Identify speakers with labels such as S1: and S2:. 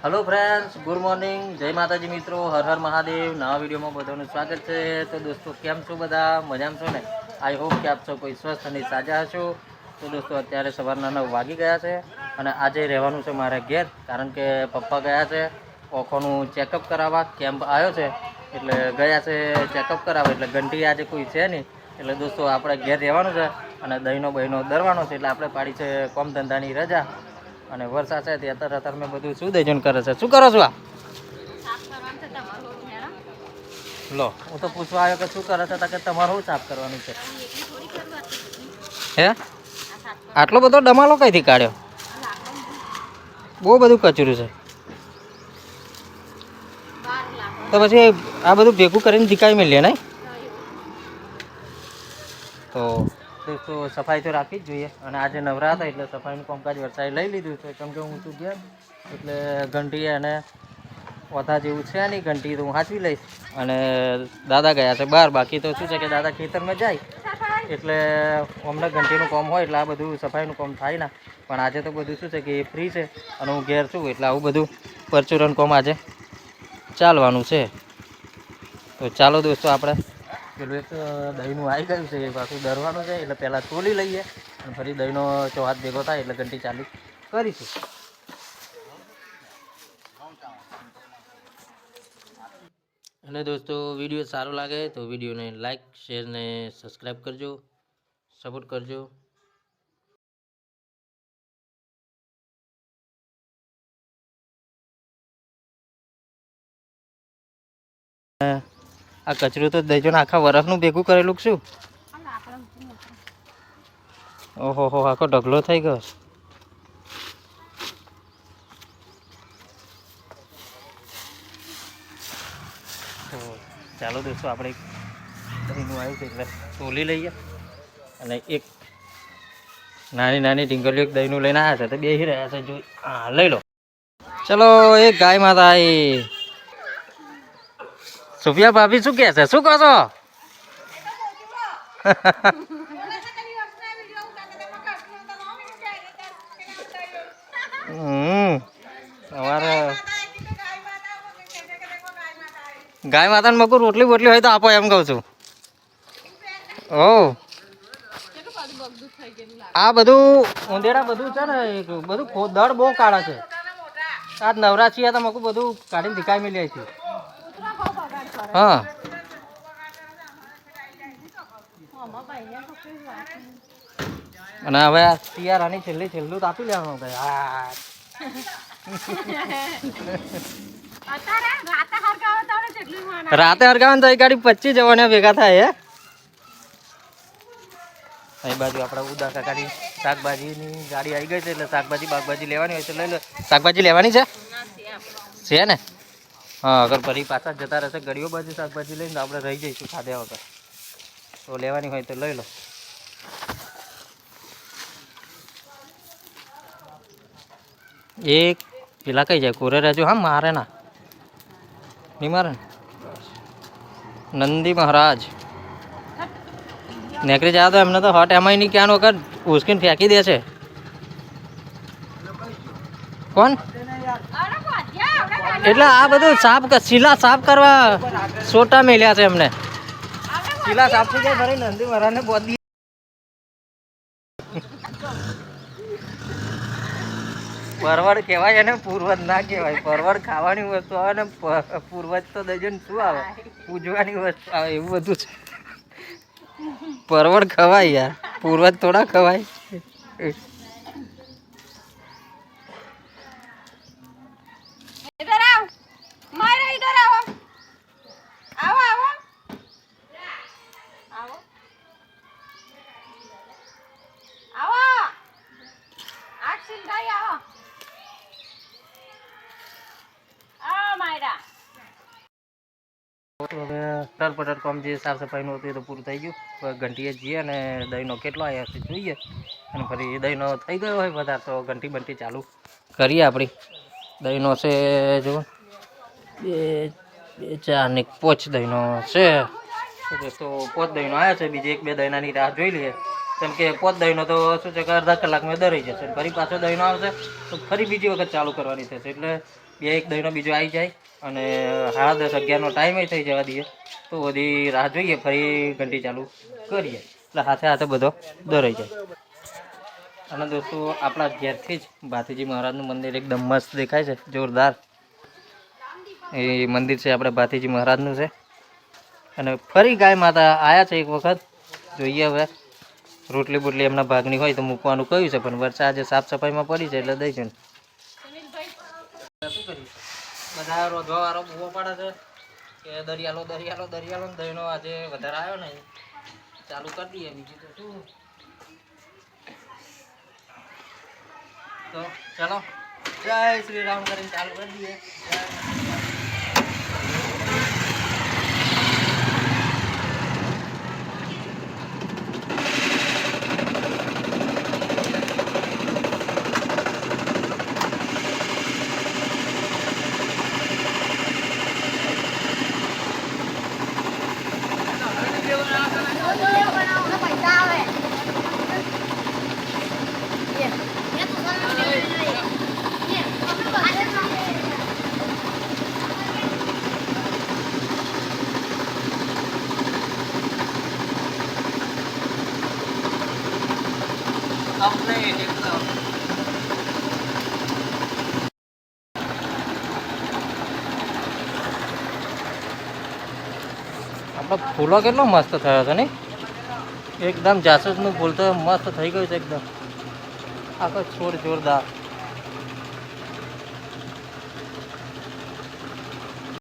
S1: Hello friends good morning જય માતાજી મિત્રો, હર હર મહાદેવ. નવા વિડીયોમાં બધાનું સ્વાગત છે. તો દોસ્તો, કેમ છો બધા? મજામાં છો ને? આઈ હોપ કે આપ સૌ કોઈ સ્વસ્થ અને સાજા હશો. તો દોસ્તો, અત્યારે સવારના નવ વાગી ગયા છે અને આજે રહેવાનું છે મારે ઘેર, કારણ કે પપ્પા ગયા છે ઓખોનું ચેકઅપ કરાવવા. કેમ્પ આવ્યો છે, એટલે ગયા છે ચેકઅપ કરાવવા. એટલે ઘંટી આજે કોઈ છે નહીં. એટલે દોસ્તો, આપણે ઘેર રહેવાનું છે અને દહીંનો બહીનો દરવાનો છે. એટલે આપણે પાડી છે કોમ ધંધાની રજા. અને વરસાદ છે તે અત્યારે અત્યારે મેં બધું શું દઈજન કરે છે? શું કરો છો આ? લો હું તો પૂછવા આવ્યો કે શું કરે છે? કે તમારે શું સાફ કરવાનું છે. હે? આટલો બધો ડમાલો કઈથી કાઢ્યો? બહુ બધું કચરું છે. તો પછી આ બધું ભેગું કરીને ધીકાઈ મેલીએ નહીં? તો દોસ્તો સફાઈ તો રાખવી જ જોઈએ. અને આજે નવરા હતા એટલે સફાઈનું કામકાજ વરસાદ લઈ લીધું છે. કેમ કે હું ઘેર એટલે ઘંટી અને ઓથા જેવું છે નહીં ઘંટી તો હું હાંચવી લઈશ. અને દાદા ગયા છે બહાર. બાકી તો શું છે કે દાદા ખેતરમાં જાય. એટલે અમને ઘંટીનું કામ હોય એટલે આ બધું સફાઈનું કામ થાય ના. પણ આજે તો બધું શું છે કે એ ફ્રી છે અને હું ઘેર છું એટલે આવું બધું પરચુરણ કામ આજે ચાલવાનું છે. તો ચાલો દોસ્તો આપણે પેલું એક દહીંનું આવી ગયું છે, એ પાછું દરવાનું છે, એટલે પહેલાં તોલી લઈએ અને ફરી દહીંનો ચોહાત ભેગો થાય એટલે ઘંટી ચાલુ કરીશું. અને દોસ્તો, વીડિયો સારો લાગે તો વિડીયોને લાઇક શેર ને સબસ્ક્રાઈબ કરજો, સપોર્ટ કરજો. આ કચરું તો દઈજો ને આખા વરસનું ભેગું કરેલું શું? ઓહો, હો, આખો ઢગલો થઈ ગયો. ચાલો દોસ્તો, આપણે દહીંનું આવ્યું છે એટલે તોલી લઈએ. અને એક નાની નાની ઢીંગલીઓ એક દહીંનું લઈને આવ્યા છે. તો બેસી રહ્યા છે જો હા, લઈ લો. ચલો એક ગાય માતા સુફિયા ભાભી શું કહે છે? શું કહો છો? અમારે ગાય માતાને મકુ રોટલી બોટલી હોય તો આપો એમ કહું છું. ઓ. આ બધું ઉંદેડા બધું છે ને બધું દળ બહુ કાળા છે. આ નવરાશી તો મકું બધું કાઢીને ધીકાઈ મેલી છે. હા. અને હવે આ શિયાળાની છેલ્લી છેલ્લું તાપી લેવાનું ભાઈ હા. રાતે હરગાવાનું તો એ ગાડી પચીસ જવાના ભેગા થાય હે? અહીં બાજુ આપણે ઉદા કાકાની શાકભાજીની ગાડી આવી ગઈ છે એટલે શાકભાજી બાગભાજી લેવાની હોય તો લઈ લો. શાકભાજી લેવાની છે? છે ને? હા, અગર ફરી પાછા જતા રહેશે ગળીઓ બાજુ શાકભાજી લઈને તો આપણે રહી જઈશું ખાધ્યા વગર. તો લેવાની હોય તો લઈ લો. એક, પેલા કઈ જાય? કોરે રહેજો હા, મારે ના. નહીં મારે નંદી મહારાજ. નેકરી જાય તો એમને તો હટ એમાં નહીં ક્યાં વખત ઉસકીને ફેંકી દે છે કોણ? એટલે આ બધું સાફ શીલા સાફ કરવા સોટા મેલ્યા છે એમને. શીલા સાફ થઈ જાય ભરે નંદી મહારાજને બોધી પરવડ કહેવાય અને પૂર્વજ ના કહેવાય. પરવડ ખાવાની વસ્તુ આવે ને પૂર્વજ તો દજન શું આવે? પૂજવાની વસ્તુ આવે, એવું બધું છે. પરવડ ખવાય યાર. પૂર્વજ થોડા ખવાય.
S2: ખાઈ આવો. આવો માયરા.
S1: હવે તરફ કામ જે સાફ સફાઈનું હતું એ તો પૂરું થઈ ગયું. ઘંટીએ જઈએ અને દહીંનો કેટલો આવ્યો જોઈએ. અને ફરી દહીંનો થઈ ગયો હોય વધારે તો ઘંટી બંટી ચાલુ કરીએ આપણી. દહીંનો છે, જો, બે બે, ચાર ને પોચ દહીંનો છે. તો પોચ દહીંનો આવ્યા છે. બીજી એક બે દહીંનાની રાહ જોઈ લઈએ. કેમ કે પોત દહીંનો તો શું છે કે અડધા કલાકમાં દરાઈ જશે. ફરી પાછો દહીંનો આવશે તો ફરી બીજી વખત ચાલુ કરવાની થશે. એટલે બે એક દહીંનો બીજો આવી જાય અને સાડા દસ અગિયારનો ટાઈમે થઈ જવા દઈએ. તો બધી રાહ જોઈએ, ફરી ઘંટી ચાલુ કરીએ. એટલે હાથે હાથે બધો દરાઈ જાય. અને દોસ્તો, આપણા ઘેરથી જ ભાતીજી મહારાજનું મંદિર એકદમ મસ્ત દેખાય છે, જોરદાર. એ મંદિર છે આપણે ભાતીજી મહારાજનું છે. અને ફરી ગાય માતા આવ્યા છે એક વખત. જોઈએ હવે. રોટલી બોટલી એમના ભાગની હોય તો મૂકવાનું કહ્યું છે, પણ વરસાદ આજે સાફ સફાઈમાં પડી છે એટલે દઈશું શું કરીએ બધા રોધવા વાળો પાડે છે કે દરિયાલો દરિયાલો દરિયાલો દહીંનો આજે વધારે આવ્યો ને ચાલુ કરી દઈએ. બીજું તો શું? તો ચાલો. જય શ્રી રામ કરીને ચાલુ કરી દઈએ. કમ્પ્લીટ એકદમ આપણો ફૂલો કેટલો મસ્ત થયો છે નહીં એકદમ જાસૂસનું ફૂલ તો મસ્ત થઈ ગયું છે એકદમ આખો છોડ જોરદાર